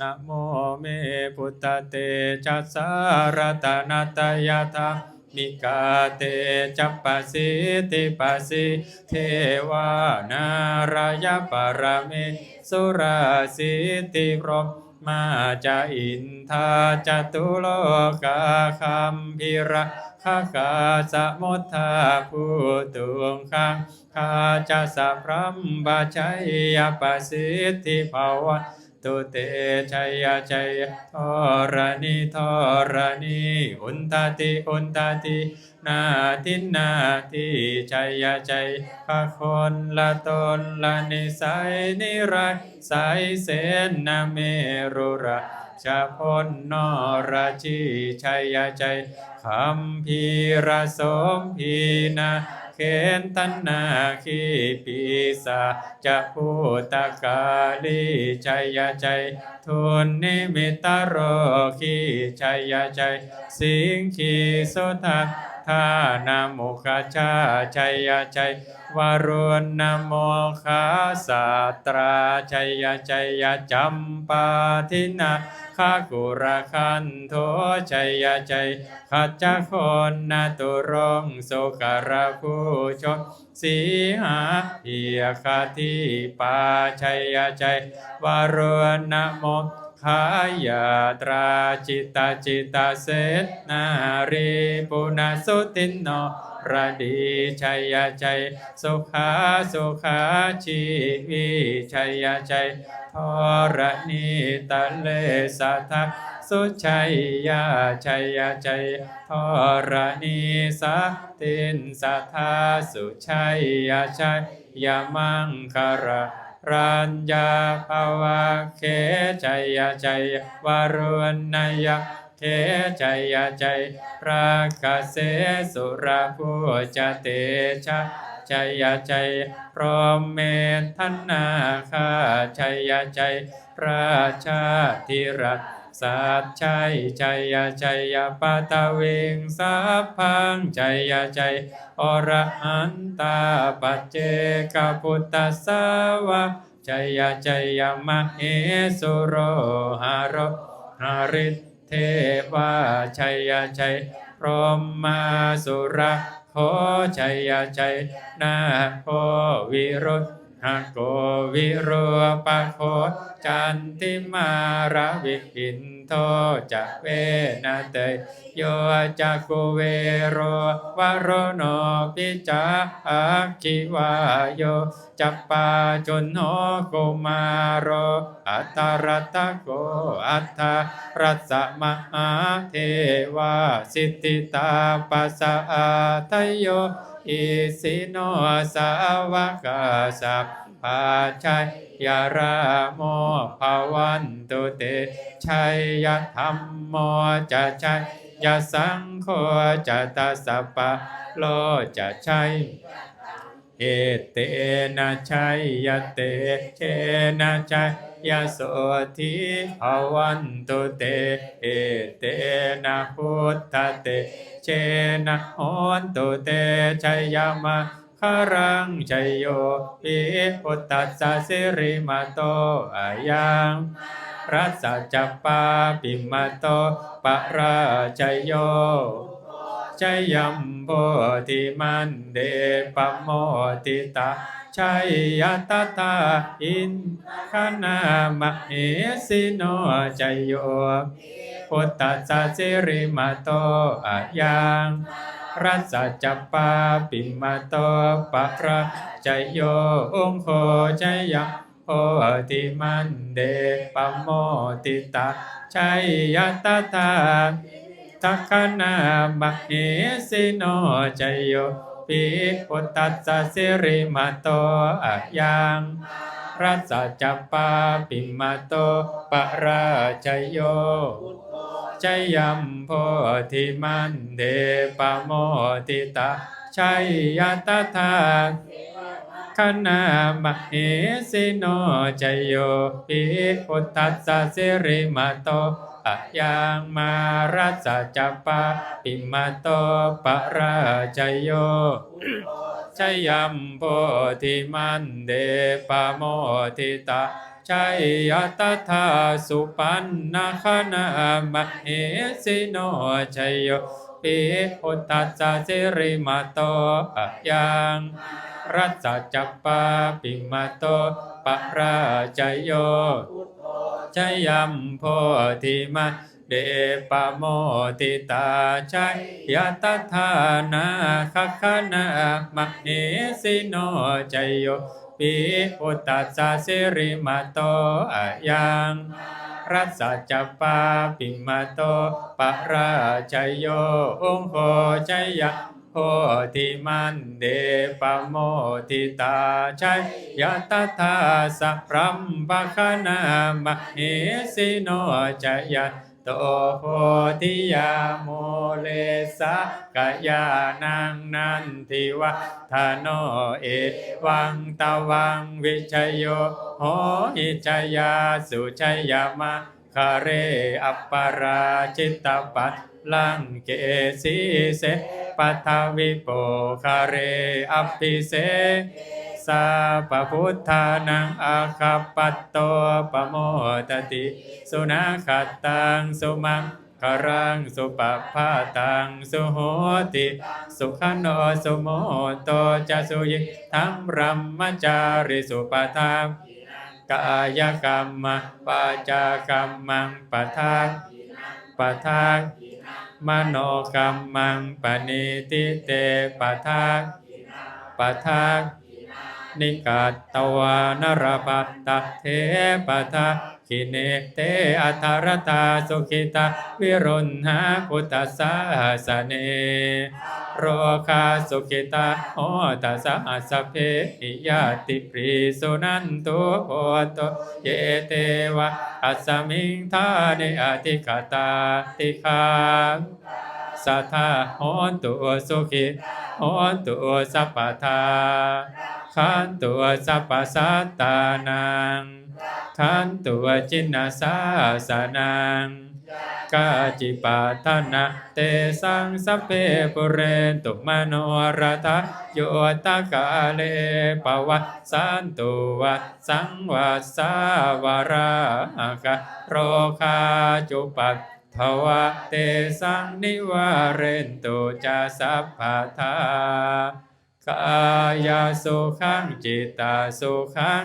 นะโมเมพุทธเตจัสสารตนัตยาธรรมิกาเตจัปปสิติปัสสิเทวานารายปรเมสุราสิติพรมมาจาอินทาจตุโลกาคัมพิระขากาสมุทธาผู้ตุงคังขาจะสัพรัมบาชัยยปสิทธิภาวะ ตุเตชัยชัยทรณีทรณีอุนทติอุนทตินาทินาทิชัยชัยพระคนละตนละนิสัยนิรัยสายเสนนาเมรุระชาพลนราชีชัยชัยคำพีระสมพีนา เขนตันนาคีปีสาจะพูตกาลีชัยชัยทุนนิมิตโรคีชัยชัยสิงคีสุทั ตทานามุขชาชัยชัยวารุณนโมคาสาตราชัยชัยจัมปาทินาคากุระคันโทชัยชัยขัจักคนนาตุรงสุกระผู้ชนสีหาเอียคาที่ปาชัยใจวารณโม ขายาตราจิตาจิตาเสนนารีปุณสุตินโนระดีชัยใจสุขาสุขาชีวิชัยใจทรณีตะเลสัทธสุชัยยาชัยใจทรณีสัตินสัทธาสุชัยยาชัยยามังคารา รัญญาภาวะเคชัยยาชัยวารุณยาเคชัยยาใจพระกเสสุราภูจเตชะชัยยาใจพร้อมเมธนาคาใจยยาใจพระชาธิรัต สัจชัยชัยยชัยยปะตะเวงสัพพังชัยยชัยอรหันตาปัจเจกพุทธสาวะชัยยชัยยมเหสุโรหารหาริเทวาชัยยชัยพรหมาสุระโคชัยยชัยนาโควิรุธ หะโกวิโรปะโคจันติมาระวิกินโทจะเวนะเตยโยจักกุเวโรวโรโนปิจาอาคิวาโยจัปปาจุนโหโกมาโรอัตตรัตโกอัตตารัสสะมหาเทวาสิทธิตาปัสสะอาทโย อิสิโนสาวกาสัพพาชัยยาราโมภาวันตุเตชัยยธรรมโมจะชัยยสังโฆจะตัสสะปะโลจะชัย เอเตนะชัยยะเตเชนะชัยยะโสทิภวันตุเต เอเตนะพุทธเต เชนะโหนตุเตชัยยามะคารังชัยโยปิพุทธัสสะสิริมาโตอายังรัสสะจัปปาปิมาโตปะราชัยโย ชัยยัมโพธิมันเดปโมติตาชัยยตตาอินขนามะเหสิโนชัยโยพุทธัสสะสิริมาโตอะยังรัสจัปปาปิมาโตปะระชัยโยองโฆชัยยัมโพธิมันเดปโมติตาชัยยตตา ทักขณามะเหสิโนจยโยปิพุทธัสสิริมาโตอะยังรัสจัปปาปิมาโตปะราชยโยชยัมโพธิมันเดปโมติตาชัยยตถาคณามะเหสิโนจยโยปิพุทธัสสิริมาโต อะยังมารัสจัปปาปิมาโตปะราชยโยชยัมโพธิมันเดปะโมทิตาชัยยตถาสุปันนาคนามเหสิโนชัยโยปิพุทธัสสิริมาโตอะยังรัสจัปปาปิมาโตปะราจยโย ชยัมโพธิมาเดปโมติตาชัยยะตถานาคคณามะเนสิโนจยโยปิพุตตัสสะสิริมาโตอะยังรัสสะจัปปาปิมาโตปะราชยโยองโฆชยะ โพธิมันเดปโมติตาชัยยะตถาสัพรัมปะคณามะเอสิโนจยะโตโพธิยาโมเลสะกะยานังนันทิวะทาโนเอวังตะวังวิชยโยโหอิจยาสุชยามะคาเรอัปปาราชิตตปัต ลังเกสีเสปัทวิโปคาเรอภิเสสาปพุทธานังอาคาปัตโตปโมตติสุนัขตังสุมังคารังสุปภาตังสุโหติ สุขโนสุโมโตจะสุยิทั้งรัมมจาริสุปทามกายกรรมปาจากรรมังปทางปทา มโนกรรมังปณิติเตปะทาปะทานิกาตวานรปัตตเทปะทา คิเนเตอัทารตาสุขิตาวิรุณหาพุทธสาสเนโรคาสุขิตาโอตัสสะสพเพหิยาติปรีสุนันตุโหตุเยเตวะอัสสมิงทาเนอติกตาติคาสัทธาโหนตุสุขิโหนตุสัพพทาขันตุสัพพสัตตานัง ขันตุจินนาสาสนังกาจิปาทนะเตสังสพเพปุเรนตุมโนรทะโยตกาเลปวัสสันตุวัสสังวัสาวราคาโรคาจุปัตภวะเตสังนิวาเรนตุจะสัพพทากายสุขังจิตตาสุขัง